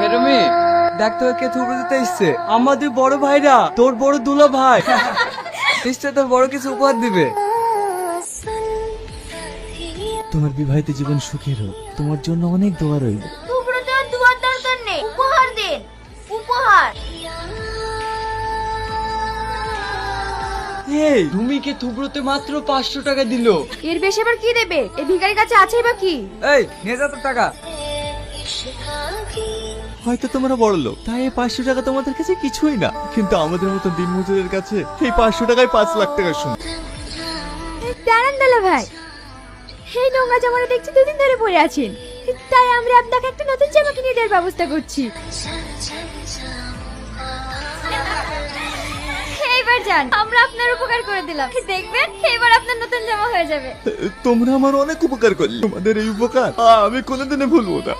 হেরমি দেখ তোকে কে থুবড়ে দিতে এসছে। আমাদের বড় ভাইরা তোর বড় দুলা ভাই। নিশ্চয় তোর বড় কিছু উপহার দিবে। তোমার বিবাহিত জীবন সুখের হোক তোমার জন্য অনেক দোয়া রইল। টুকরো তো দুয়ার দরকার নেই উপহার দিন উপহার। এই ভূমিকে থুবড়োতে মাত্র পাঁচশো টাকা দিল। এর বেশি আবার কি দেবে? এই ভিখারির কাছে আছে বা কি? এই নিয়ে যা তোর টাকা। হয়তো তোমরা বড় লোক। তাই এই পাঁচশো টাকা তোমাদের কাছে কিছুই না। কিন্তু আমাদের মতো দিনমজুরের কাছে এই পাঁচশো টাকায় পাঁচ লাখ টাকা শুন। দাঁড়ান দালা ভাই। এই নোংরা জামাটা দেখছি দুদিন ধরে পড়ে আছেন। তাই আমরা আপনাকে একটা নতুন জামা কিনে দেওয়ার ব্যবস্থা করছি। এইবার যান। আমরা আপনার উপকার করে দিলাম। দেখবেন, এবার আপনার নতুন জামা হয়ে যাবে। তোমরা আমার অনেক উপকার করলে। তোমাদের এই উপকার আমি কোনোদিনে ভুলবো না।